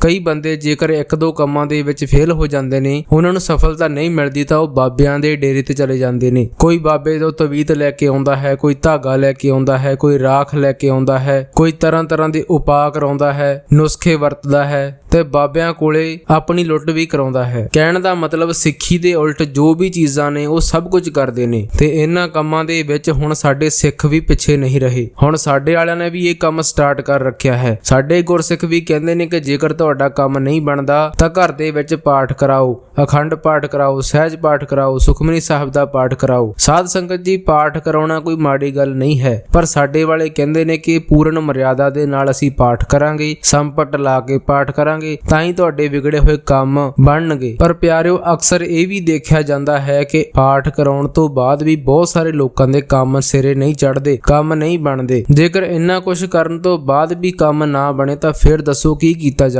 ਕਈ ਬੰਦੇ ਜੇਕਰ ਇੱਕ ਦੋ ਕੰਮਾਂ ਦੇ ਵਿੱਚ ਫੇਲ ਹੋ ਜਾਂਦੇ ਨੇ, ਉਹਨਾਂ ਨੂੰ ਸਫਲਤਾ ਨਹੀਂ ਮਿਲਦੀ ਤਾਂ ਉਹ ਬਾਬਿਆਂ ਦੇ ਡੇਰੇ ਤੇ ਚਲੇ ਜਾਂਦੇ ਨੇ। ਕੋਈ ਬਾਬੇ ਤੋਂ ਤਵੀਤ ਲੈ ਕੇ ਆਉਂਦਾ ਹੈ, ਕੋਈ ਧਾਗਾ ਲੈ ਕੇ ਆਉਂਦਾ ਹੈ, ਕੋਈ ਰਾਖ ਲੈ ਕੇ ਆਉਂਦਾ ਹੈ, ਕੋਈ ਤਰ੍ਹਾਂ ਤਰ੍ਹਾਂ ਦੇ ਉਪਾਅ ਕਰਾਉਂਦਾ ਹੈ, ਨੁਸਖੇ ਵਰਤਦਾ ਹੈ ਤੇ ਬਾਬਿਆਂ ਕੋਲੇ ਆਪਣੀ ਲੁੱਟ ਵੀ ਕਰਾਉਂਦਾ ਹੈ। ਕਹਿਣ ਦਾ ਮਤਲਬ ਸਿੱਖੀ ਦੇ ਉਲਟ ਜੋ ਵੀ ਚੀਜ਼ਾਂ ਨੇ, ਉਹ ਸਭ ਕੁਝ ਕਰਦੇ ਨੇ। ਤੇ ਇਹਨਾਂ ਕੰਮਾਂ ਦੇ ਵਿੱਚ ਹੁਣ ਸਾਡੇ ਸਿੱਖ ਵੀ ਪਿੱਛੇ ਨਹੀਂ ਰਹੇ। ਹੁਣ ਸਾਡੇ ਵਾਲਿਆਂ ਨੇ ਵੀ ਇਹ ਕੰਮ ਸਟਾਰਟ ਕਰ ਰੱਖਿਆ ਹੈ। ਸਾਡੇ ਗੁਰਸਿੱਖ ਵੀ ਕਹਿੰਦੇ ਨੇ ਕਿ ਜੇਕਰ ਤੁਹਾਡਾ ਕੰਮ ਨਹੀਂ ਬਣਦਾ ਤਾਂ ਘਰ ਦੇ ਵਿੱਚ ਪਾਠ ਕਰਾਓ, ਅਖੰਡ ਪਾਠ ਕਰਾਓ, ਸਹਿਜ ਪਾਠ ਕਰਾਓ, ਸੁਖਮਨੀ ਸਾਹਿਬ ਦਾ ਪਾਠ ਕਰਾਓ। ਸਾਧ ਸੰਗਤ ਜੀ, ਪਾਠ ਕਰਾਉਣਾ ਕੋਈ ਮਾੜੀ ਗੱਲ ਨਹੀਂ ਹੈ, ਪਰ ਸਾਡੇ ਵਾਲੇ ਕਹਿੰਦੇ ਨੇ ਕਿ ਪੂਰਨ ਮਰਿਆਦਾ ਦੇ ਨਾਲ ਅਸੀਂ ਪਾਠ ਕਰਾਂਗੇ, ਸੰਪਟ ਲਾ ਕੇ ਪਾਠ ਕਰਾਂਗੇ, ਤਾਂ ਹੀ ਤੁਹਾਡੇ ਵਿਗੜੇ ਹੋਏ ਕੰਮ ਬਣਨਗੇ। ਪਰ ਪਿਆਰਿਓ, ਅਕਸਰ ਇਹ ਵੀ ਦੇਖਿਆ ਜਾਂਦਾ ਹੈ ਕਿ ਪਾਠ ਕਰਾਉਣ ਤੋਂ ਬਾਅਦ ਵੀ ਬਹੁਤ ਸਾਰੇ ਲੋਕਾਂ ਦੇ ਕੰਮ ਸਿਰੇ ਨਹੀਂ ਚੜਦੇ ਕੰਮ ਨਹੀਂ ਬਣਦੇ। ਜੇਕਰ ਇੰਨਾ ਕੁਝ ਕਰਨ ਤੋਂ ਬਾਅਦ ਵੀ ਕੰਮ ਨਾ ਬਣੇ ਤਾਂ ਫਿਰ ਦੱਸੋ ਕੀ ਕੀਤਾ ਜਾਵੇ?